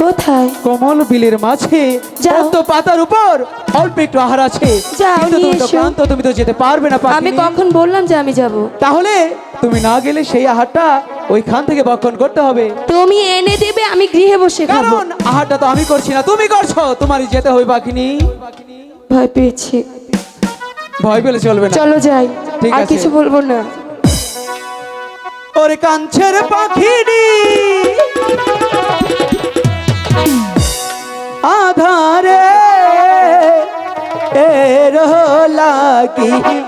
কোথায়? কমল বিলের মাঝে। পদ্ম পাতার উপর অল্প একটু আহার আছে। কিন্তু তুমি তো ক্লান্ত তুমি তো যেতে পারবে না আমি। কখন বললাম যে আমি যাব? তাহলে তুমি না গেলে সেই আহারটা ওইখান থেকে বক্ষণ করতে হবে। তুমি এনে দেবে আমি গৃহে বসে খাব। কারণ আহারটা তো আমি করছি না তুমি করছ তোমারই যেতে হবে বাকিনি ভয় পেয়েছি। ভয় পেলে চলবে না। চলো যাই ঠিক আর আছে। কিছু বলব না। ওরে কাঞ্ছের পাখিনি। আধারে এ রহলা পাখিনি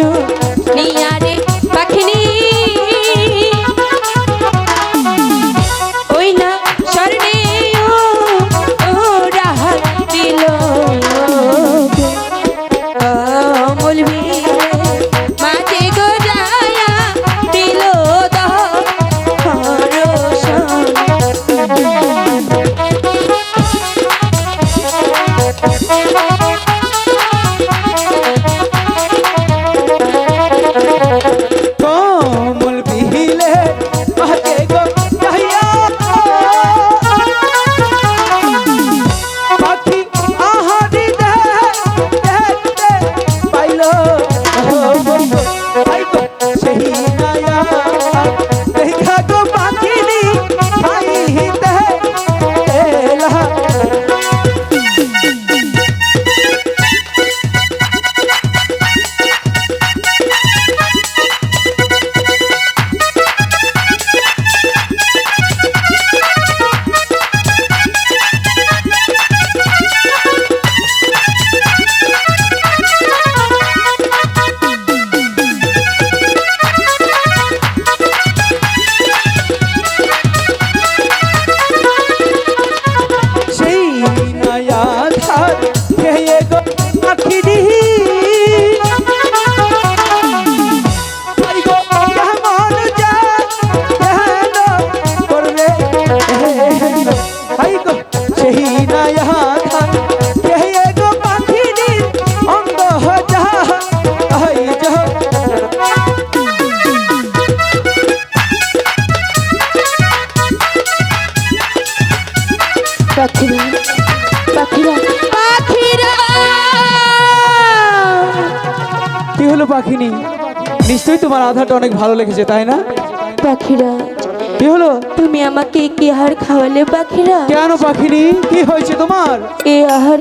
You. পাখিরা। পাখিরা! কি হলো পাখিনি? নিশ্চয়ই তোমার আধারটা অনেক ভালো লেগেছে তাই না? পাখিরা কি হলো? তুমি আমাকে কি আহার খাওয়ালে পাখিরা? কেন পাখিনি? কি হয়েছে তোমার? এই আহার